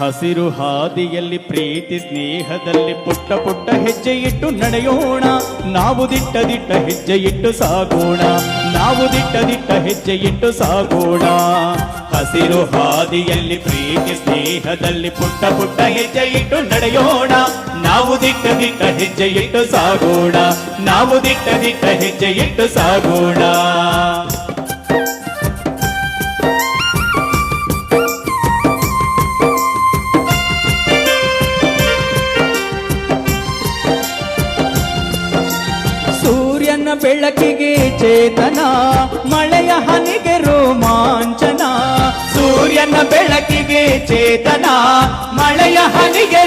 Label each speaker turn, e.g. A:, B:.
A: ಹಸಿರು ಹಾದಿಯಲ್ಲಿ ಪ್ರೀತಿ ಸ್ನೇಹದಲ್ಲಿ ಪುಟ್ಟ ಪುಟ್ಟ ಹೆಜ್ಜೆ ಇಟ್ಟು ನಡೆಯೋಣ. ನಾವು ದಿಟ್ಟ ದಿಟ್ಟ ಹೆಜ್ಜೆ ಇಟ್ಟು ಸಾಗೋಣ. ನಾವು ದಿಟ್ಟ ದಿಟ್ಟ ಹೆಜ್ಜೆ ಇಟ್ಟು ಸಾಗೋಣ. ಹಸಿರು ಹಾದಿಯಲ್ಲಿ ಪ್ರೀತಿ ಸ್ನೇಹದಲ್ಲಿ ಪುಟ್ಟ ಪುಟ್ಟ ಹೆಜ್ಜೆ ಇಟ್ಟು ನಡೆಯೋಣ. ನಾವು ದಿಟ್ಟ ದಿಟ್ಟ ಹೆಜ್ಜೆ ಇಟ್ಟು ಸಾಗೋಣ. ನಾವು ದಿಟ್ಟ ದಿಟ್ಟ ಹೆಜ್ಜೆ ಇಟ್ಟು ಸಾಗೋಣ. ಬೆಳಕಿಗೆ ಚೇತನ ಮಳೆಯ ಹನಿಗೆ ರೋಮಾಂಚನ. ಸೂರ್ಯನ ಬೆಳಕಿಗೆ ಚೇತನ ಮಳೆಯ ಹನಿಗೆ